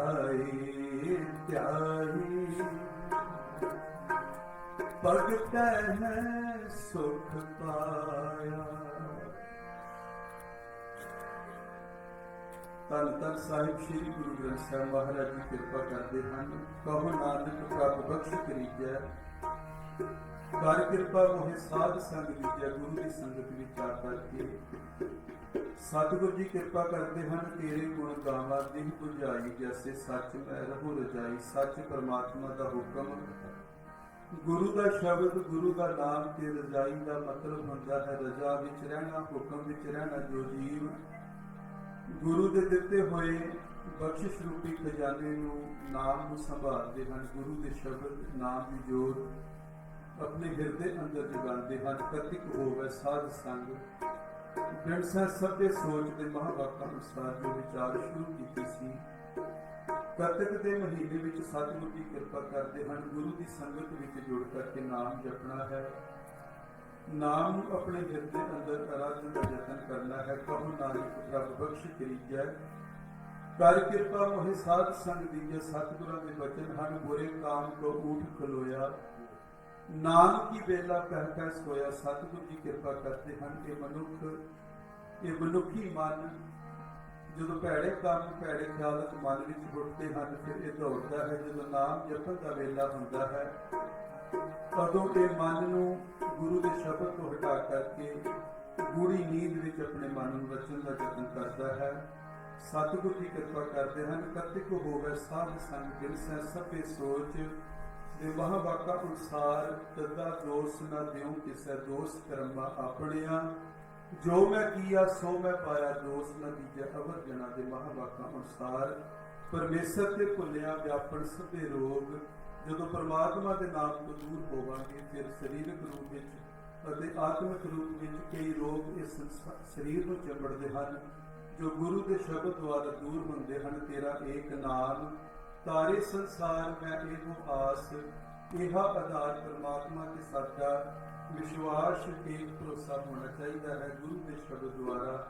ਤਿਹਾਈ ਤਿਹਾਈ ਭਗਤ ਹੈ ਸੁਖ ਪਾਇਆ। ਤਨ ਤਨ ਸਾਹਿਬ ਸ੍ਰੀ ਗੁਰੂ ਗ੍ਰੰਥ ਸਾਹਿਬ ਮਹਾਰਾਜ ਦੀ ਕਿਰਪਾ ਕਰਦੇ ਹਨ। ਕਹੋ ਨਾਨਕ ਪ੍ਰਭ ਬਖਸ਼ ਕਰੀਜੈ। ਕਰ ਕਿਰਪਾ ਮੋਹਿ ਸਾਧ ਸੰਗ ਦੀਜੈ ਗੁਰੂ ਦੀ ਸੰਗਤ ਵਿੱਚ ਆ ਕਰਕੇ। ਸਤਿਗੁਰੂ ਜੀ ਕਿਰਪਾ ਕਰਦੇ ਹਨ, ਤੇਰੇ ਗੁਣ ਗਾਵਾਂ, ਦਿਨ ਪੁਜਾਈ ਜੈਸੇ ਸੱਚ ਮੈਂ ਰਹੋ ਰਜਾਈ, ਸੱਚ ਪਰਮਾਤਮਾ ਦਾ ਹੁਕਮ। ਗੁਰੂ ਦਾ ਸ਼ਬਦ, ਗੁਰੂ ਦਾ ਨਾਮ ਤੇ ਰਜਾਈ ਦਾ ਮਤਲਬ ਹੁੰਦਾ ਹੈ, ਰਜਾ ਵਿੱਚ ਰਹਿਣਾ, ਹੁਕਮ ਵਿੱਚ ਰਹਿਣਾ, ਜੋ ਜੀਵ ਗੁਰੂ ਦੇ ਦਿੱਤੇ ਹੋਏ ਬਖਸ਼ਿਸ਼ ਰੂਪੀ ਖਜ਼ਾਨੇ ਨੂੰ ਨਾਮ ਨੂੰ ਸੰਭਾਲਦੇ ਹਨ, ਗੁਰੂ ਦੇ ਸ਼ਬਦ, ਨਾਮ ਦੀ ਜੋਤ ਆਪਣੇ ਹਿਰਦੇ ਅੰਦਰ ਜਗਾਉਂਦੇ ਹਨ ਕਤਿਕ ਹੋਵੇ ਸਾਧ ਸੰਗ। ਬਿਨਸਾ ਸਭੇ ਸੋਚ ਦੇ ਮਹਾਵਾਕਾਂ ਅਨੁਸਾਰ ਜੋ ਵਿਚਾਰ ਸ਼ੁਰੂ ਕੀਤੀ ਸੀ। ਕਤਕ ਦੇ ਮਹੀਨੇ ਵਿੱਚ ਸਤਿਗੁਰੂ ਦੀ ਕਿਰਪਾ ਕਰਦੇ ਹਨ, ਗੁਰੂ ਦੀ ਸੰਗਤ ਵਿੱਚ ਜੁੜ ਕਰਕੇ ਨਾਮ ਜਪਣਾ ਹੈ। ਨਾਮ ਨੂੰ ਆਪਣੇ ਹਿਰਦੇ ਅੰਦਰ ਅਰਾਧਨ ਦਾ ਯਤਨ ਕਰਨਾ ਹੈ। ਕਹੋ ਨਾਨਕ ਰੱਬ ਬਖਸ਼ ਕਰੀਜੈ ਕਰ ਕਿਰਪਾ ਮੋਹਿ ਸਾਧ ਸੰਗ ਦੀਜੈ, ਸਤਿਗੁਰਾਂ ਦੇ ਬਚਨ ਹਨ, ਬੁਰੇ ਕਾਮ ਕੋ ਊਠ ਖਲੋਇਆ। ਨਾਮ ਵੇਲਾ ਕਹਿ ਕਹਿ ਸੋਇਆ, ਸਤਿਗੁਰੂ ਜੀ ਕਿਰਪਾ ਕਰਦੇ ਹਨ ਕਿ ਮਨੁੱਖ, ਇਹ ਮਨੁੱਖੀ ਮਨ ਜਦੋਂ ਭੈੜੇ ਕੰਮ, ਭੈੜੇ ਖਿਆਲਤ ਮਨ ਵਿੱਚ ਉੱਠਦੇ ਹਨ, ਫਿਰ ਇਹ ਦੌੜਦਾ ਹੈ। ਜਦੋਂ ਨਾਮ ਜਪਣ ਦਾ ਵੇਲਾ ਹੁੰਦਾ ਹੈ ਉਦੋਂ ਇਹ ਮਨ ਨੂੰ ਗੁਰੂ ਦੇ ਸ਼ਬਦ ਤੋਂ ਹਟਾ ਕਰਕੇ ਗੂੜੀ ਨੀਂਦ ਵਿੱਚ ਆਪਣੇ ਮਨ ਨੂੰ ਰਚਣ ਦਾ ਯਤਨ ਕਰਦਾ ਹੈ। ਸਤਿਗੁਰੂ ਦੀ ਕਿਰਪਾ ਕਰਦੇ ਹਨ, ਕਤਿਕ ਹੋਵੇ ਸਾਧ ਸੰਗ ਦਿਲ ਸਭੇ ਸੋਚ। ਦੇ ਮਹਾਵਾਕਾ ਅਨੁਸਾਰ ਤਦਾ ਦੋਸ ਨਾ ਦਿਉ ਕਿਸੈ ਦੋਸ ਕਰਮਾ ਆਪਣਿਆ। ਜੋ ਮੈਂ ਕੀਆ, ਸੋ ਮੈਂ ਪਾਇਆ ਦੋਸ ਨਾ ਦੀਜੈ ਅਵਰ ਜਨਾ ਦੇ ਮਹਾਵਾਕਾ ਅਨੁਸਾਰ ਪਰਮੇਸ਼ਰ ਤੇ ਭੁੱਲਿਆ ਵਿਆਪਣ ਸਭੇ ਰੋਗ। ਜਦੋਂ ਪਰਮਾਤਮਾ ਦੇ ਨਾਮ ਤੋਂ ਦੂਰ ਹੋਵਾਂਗੇ, ਫਿਰ ਸਰੀਰਕ ਰੂਪ ਵਿੱਚ ਅਤੇ ਆਤਮਿਕ ਰੂਪ ਵਿੱਚ ਕਈ ਰੋਗ ਇਸ ਸਰੀਰ ਨੂੰ ਚੰਬੜਦੇ ਹਨ। ਜੋ ਗੁਰੂ ਦੇ ਸ਼ਬਦ ਦੁਆਰਾ ਦੂਰ ਹੁੰਦੇ ਹਨ, ਤੇਰਾ ਏਕ ਨਾਮ। ਤਾਰੇ ਸੰਸਾਰ ਮੈਂ ਇਹੋ ਆਸ, ਇਹਾ ਆਧਾਰ ਪਰਮਾਤਮਾ ਤੇ ਸਾਡਾ ਵਿਸ਼ਵਾਸ ਏਕ ਭਰੋਸਾ ਹੋਣਾ ਚਾਹੀਦਾ ਹੈ ਗੁਰੂ ਦੇ ਸ਼ਬਦ ਦੁਆਰਾ।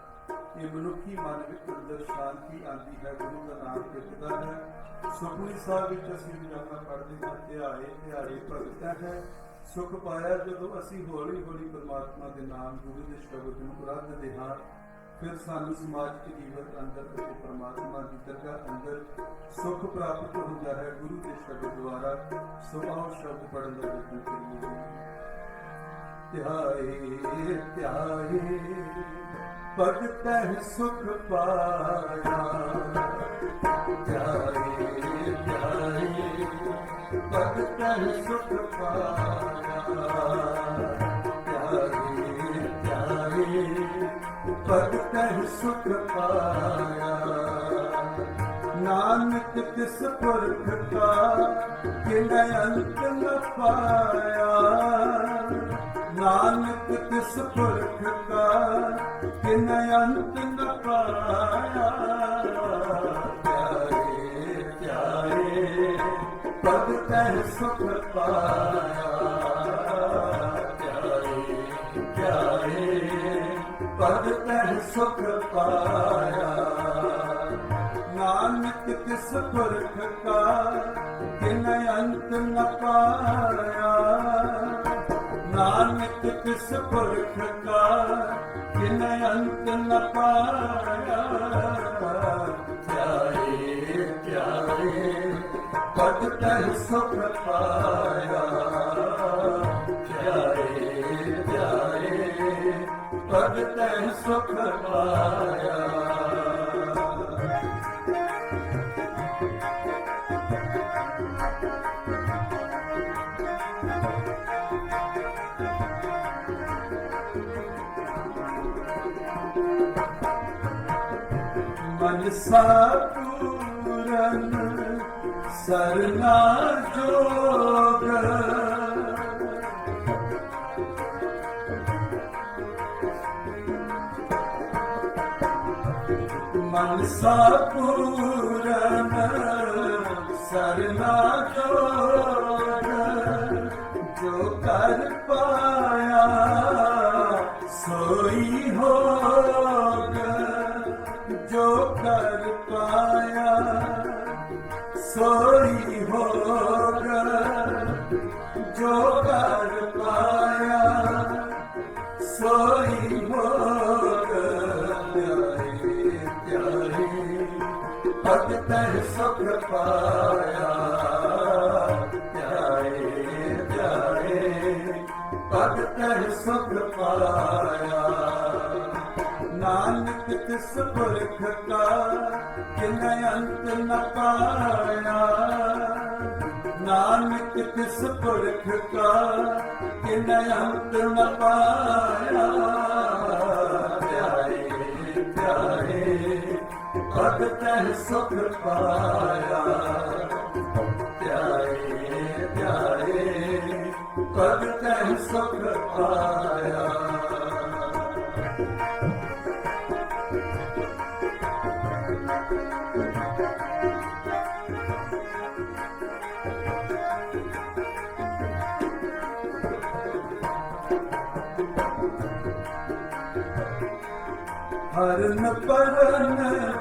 ਇਹ ਮਨੁੱਖੀ ਮਨ ਵਿੱਚ ਅੰਦਰ ਸ਼ਾਂਤੀ ਆਉਂਦੀ ਹੈ, ਗੁਰੂ ਦਾ ਨਾਮ ਜਪਦਾ ਹੈ। ਸੁਖਮਨੀ ਸਾਹਿਬ ਵਿੱਚ ਅਸੀਂ ਰੋਜ਼ਾਨਾ ਪੜ੍ਹਦੇ ਹਾਂ, ਧਿਆਏ ਧਿਆਏ ਭਗਤਾ ਹੈ। ਸੁਖ ਪਾਇਆ ਜਦੋਂ ਅਸੀਂ ਹੌਲੀ ਹੌਲੀ ਪਰਮਾਤਮਾ ਦੇ ਨਾਮ ਗੁਰੂ ਦੇ ਸ਼ਬਦ ਨੂੰ ਉਰਾਧਦੇ ਹਾਂ। ਫਿਰ ਸਾਨੂੰ ਸਮਾਜਿਕ ਜੀਵਨ ਅੰਦਰ ਅਤੇ ਪਰਮਾਤਮਾ ਦੀ ਦਰਗਾਹ ਅੰਦਰ ਸੁਖ ਪ੍ਰਾਪਤ ਹੁੰਦਾ ਹੈ, ਗੁਰੂ ਦੇ ਸ਼ਬਦ ਦੁਆਰਾ ਸੋ ਸ਼ਬਦ ਪੜ੍ਹਨ ਦਾ ਯਤਨ ਕਰੀਏ। ਧਿਆਏ ਧਿਆਏ, ਭਗਤ ਸੁਖ ਪਾਇਆ। ਧਿਆਏ ਧਿਆਏ, ਭਗਤ ਸੁਖ ਪਾਇਆ। ਧਿਆਏ ਭਗਤ ਸੁਖ ਪਾਇਆ। ਨਾਨਕ ਤਿਸ ਪੁਰਖ ਕਾ ਕਿਨੇ ਅੰਤ ਨ ਪਾਇਆ। ਨਾਨਕ ਤਿਸ ਪੁਰਖ ਕਾ ਕਿਨੇ ਅੰਤ ਨ ਪਾਇਆ। ਪਿਆਰੇ ਪਿਆਰੇ, ਪਦ ਤੈ ਸੁਖ ਪਾਇਆ। ਪਿਆਰੇ ਪਿਆਰੇ ਪਦ ਤੈ ਸੁਖ ਪਾਇਆ ਨਾਨਕ ਤਿਸ ਪੁਰਖ ਕਾ ਕਿਨ ਅੰਤ ਨ ਪਾਇਆ ਨਾਨਕ ਤਿਸ ਪੁਰਖ ਕਾ ਕਿਨ ਅੰਤ ਨ ਪਾਇਆ ਧਿਆਏ ਧਿਆਏ ਪਦ ਤਹਿ ਸੁਖ ਪਾਇਆ ਪਦ ਸੁਖ ਪਾਇਆ ਮਨ ਸਾਪੂਰਨ ਸਰਨਾ sapurana sarna kora jo kar paya soi hoga jo kar paya soi hoga jo kar ਸੁਖ ਪਾਇਆ ਸੁਖ ਪਾਇਆ ਨਾਨਕ ਤਿਸ ਪੁਰਖ ਕਾ ਕਿਨ ਅੰਤ ਨ ਪਾਇਆ। ਨਾਨਕ ਤਿਸ ਪੁਰਖ ਕਾ ਕਿਨ ਅੰਤ ਨ ਪਾਇਆ ਪਿਆਰੇ ਧਿਆਏ ਭਗਤਨ ਸੁਖ ਪਾਇਆ। ਪਿਆਰੇ ਧਿਆਏ ਭਗਤਨ ਸੁਖ ਪਾਇਆ। ਹਰਨ ਪਰਨ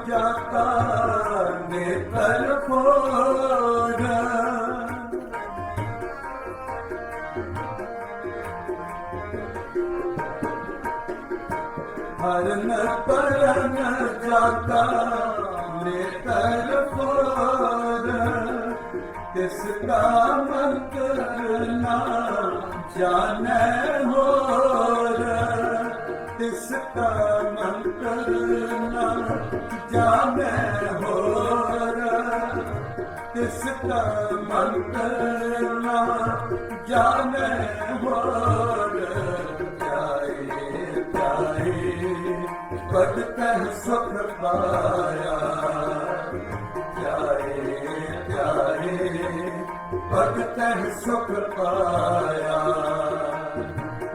ਜਾਤਾ ਨੇ ਫੋਰ ਹਰਨ ਪਰਨ ਜਾਤਾ ਨੇਤਰ ਫੋਰ ਤਿਸ ਕਾ ਮੰਤਰ ਨਾ ਜਾਣੈ ਹੋਰ ਤਿਸ ਕਾ ਤਿਸ ਕਾ ਮੰਤਰ ਨਾ ਜਾਣੈ ਹੋਰ ਜਾਏ ਜਾਏ। ਭਗਤਨ ਸੁਖ ਪਾਇਆ। ਜਾਏ ਜਾਏ। ਭਗਤਨ ਸੁਖ ਪਾਇਆ।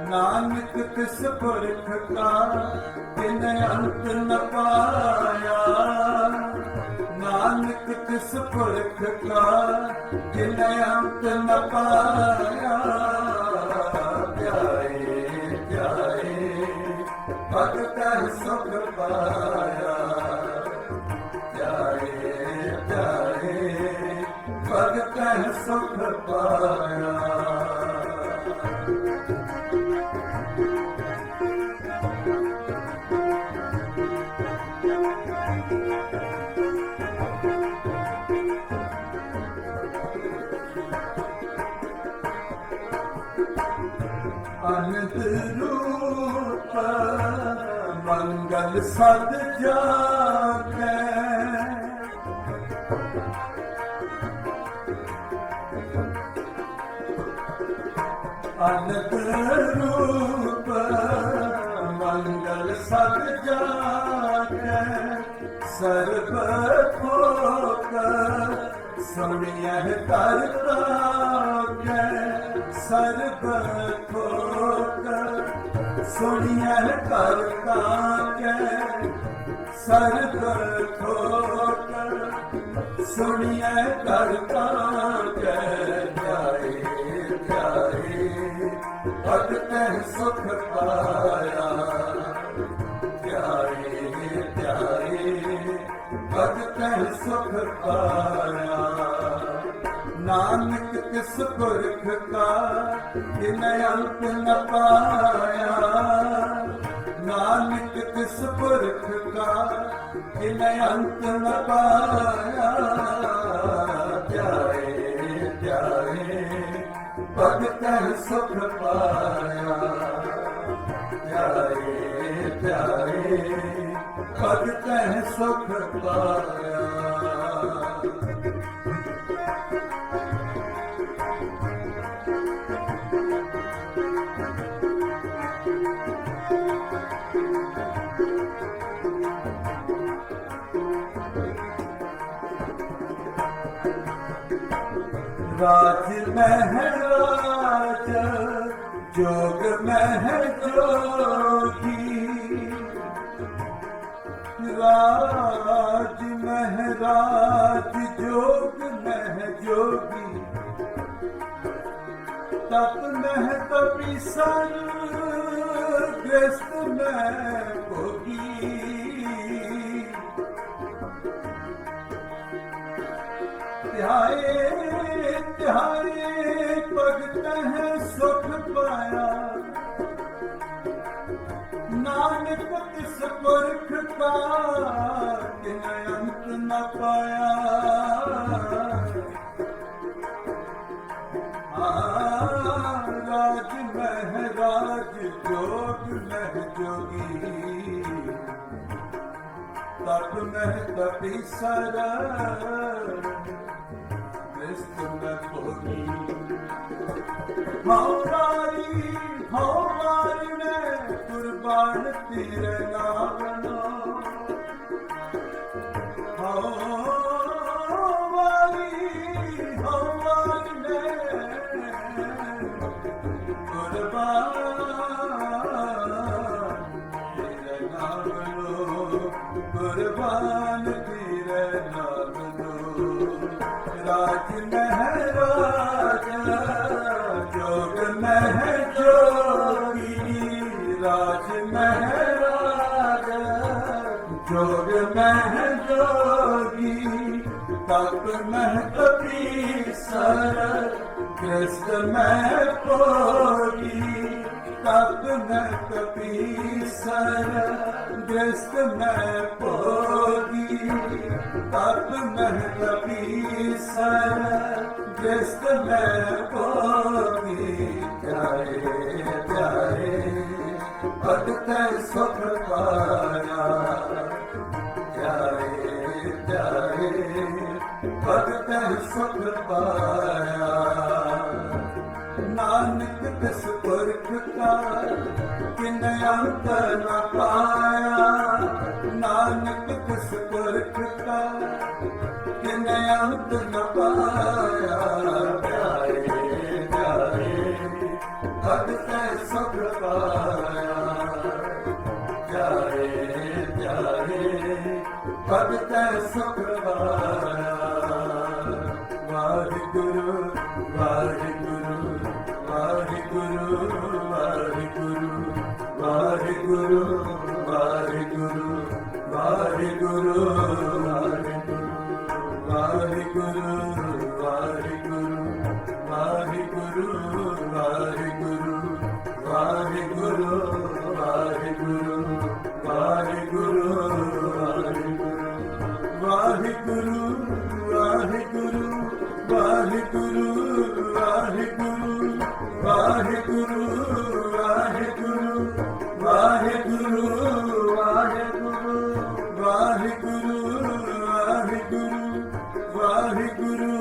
ਨਾਨਕ ਤਿਸ ਪੁਰਖ ਕਾ ਕਿਨ ਅੰਤ ਨ ਪਾਇਆ। ਨਾਨਕ ਤਿਸ ਪੁਰਖ ਕਾ ਕਿਨ ਅੰਤ ਨ ਪਾਇਆ। ਧਿਆਏ ਧਿਆਏ ਭਗਤਨ ਸੁਖ ਪਾਇਆ। ਧਿਆਏ ਧਿਆਏ ਭਗਤਨ ਸੁਖ ਪਾਇਆ। ਅਨੰਦ ਰੂਪ ਮੰਗਲ ਸਦ ਜਾਗੈ। ਅਨੰਦ ਰੂਪ ਮੰਗਲ ਸਦ ਜਾਗੈ। ਸਰਬ ਭੋਗ ਸੁਣਿਐ ਕਰਤਾ ਸਰਬ ਭੋਗ ਸੁਣਿਐ ਕਰਤਾ ਕੈ। ਸਰਬ ਭੋਗ ਸੁਣਿਐ ਕਰਤਾ ਕੈ। ਜਾਏ ਜਾਏ ਭਗਤਨ ਸੁਖ ਪਾਇਆ। ਧਿਆਏ ਧਿਆਏ ਭਗਤਨ ਸੁਖ ਪਾਇਆ। ਨਾਨਕ ਕਿਸ ਪੁਰਖ ਕਾ ਕਿਨ ਅੰਤ ਨ ਪਾਇਆ? ਨਾਨਕ ਤਿਸ ਪੁਰਖ ਕਾ ਕਿਨ ਅੰਤ ਨ ਪਾਇਆ? ਧਿਆਏ ਧਿਆਏ ਭਗਤਨ ਸੁਖ ਪਾਇਆ। ਪਿਆਰੇ ਪਿਆਰੇ ਭਗਤ ਸੁਖ ਪਾਇਆ। ਰਾਜ ਮਹਿਰਾਜ ਜੋਗ ਮਹਿ ਜੋਗੀ ਰਾਜ ਮਹਿਰਾਜ ਜੋਗ ਮਹਿ ਜੋਗੀ ਤਪ ਮਹਿ ਤਪੀ ਸਰ ਗ੍ਰਸਤ ਮਹਿ ਤਿਹਾਰੇ ਭਗਤ ਹੈ ਸੁਖ ਪਾਇਆ। ਨਾਨਕ ਪਤ ਸਪੁਰਖ ਪਾ ਕਿਨ ਅੰਤ ਨ ਪਾਇਆ। ਰਾਜ ਮਹਿ ਰਾਜ ਜੋਗ ਮਹਿ ਜੋਗੀ। ਤਪ ਮਹਿ ਤਪੀ ਸਰਾ ਨਿੱਤੀ ਰਹਿਣਾ। ਰਾਜ ਮਹਾਰਾਜ, ਜੋਗ ਮਹ ਜੋਗੀ ਤਪ ਮਹ ਕਬੀ ਸਰ, ਕ੍ਰਿਸ਼ਟ ਮਹ ਪੋਗੀ ਤਪ ਮਹ ਕਬੀ ਸਰ, ਕ੍ਰਿਸ਼ਟ ਮਹ ਪੋਗੀ ਤਪ ਮਹ ਕਬੀ ਸਰ, ਕ੍ਰਿਸ਼ਟ ਮਹ ਪੋਗੀ ਕਰੇ ਭਗਤ ਸੁਖ ਪਾਇਆ। ਜਾਏ ਜਾਏ, ਭਗਤ ਸੁਖ ਪਾਇਆ। ਨਾਨਕ ਤਿਸ ਪੁਰਖ ਕਾ ਕਿਨ ਅੰਤ ਨ ਪਾਇਆ। ਨਾਨਕ ਤਿਸ ਪੁਰਖ ਕਾ ਕਿਨ ਅੰਤ ਨ ਪਾਇਆ। ਜਾਏ ਜਾਏ, ਭਗਤ Guru.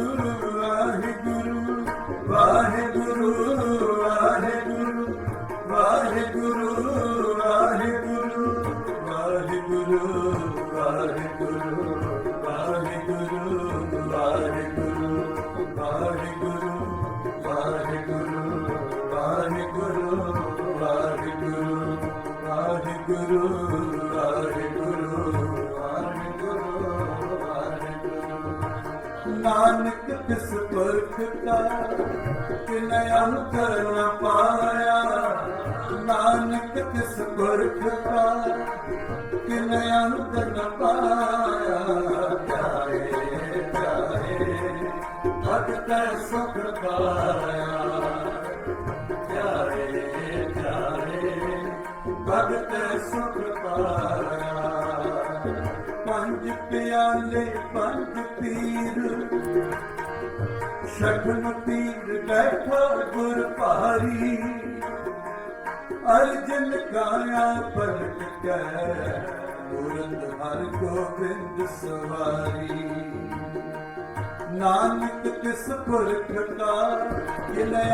ਨਾਨਕ ਕਿਸ ਪੁਰਖ ਕਾ ਕਿਨ ਅੰਤਰ ਨ ਪਾਇਆ? ਨਾਨਕ ਕਿਸ ਪੁਰਖ ਕਾ ਕਿਨ ਅੰਤਰ ਨ ਪਾਇਆ? ਜਾਏ ਜਾਏ ਭਗਤ ਸੁਖ ਪਾਇਆ। ਜਾਏ ਜਾਏ ਭਗਤ ਸੁਖ ਪਾਇਆ। ਪੰਜ ਪਿਆਲੇ ਪੰਜ ਪੀਰ ਸ਼ਗਨ ਪੀਰ ਬੈਠਾ ਗੁਰ ਭਾਰੀ। ਅਰਜਨ ਗਾਇਆ ਪਲਟ ਕੇ ਗੁਰੰਦ ਹਰ ਗੋਬਿੰਦ ਸਵਾਰੀ। ਨਾਨਕ ਕਿਸ ਪੁਰਖ ਕਾ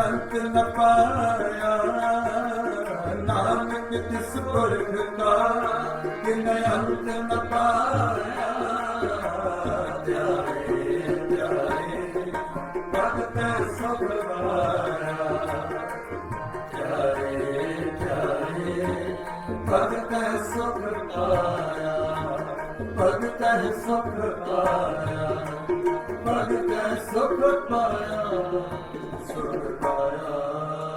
ਅੰਤ ਨ ਪਾਇਆ। ਨਾਨਕ ਕਿਸ ਪੁਰਖ ਜਿਨ ਅੰਤ ਨ ਪਾਇਆ ਜਾਏ ਜਾਏ ਭਗਤ ਸਭ ਵਾਰਾ ਜਾਏ ਜਾਏ ਭਗਤ ਸਭ ਵਾਰਾ ਭਗਤ ਸਭ ਵਾਰਾ ਭਗਤ ਸਭ ਵਾਰਾ ਸੁਖ ਵਾਰਾ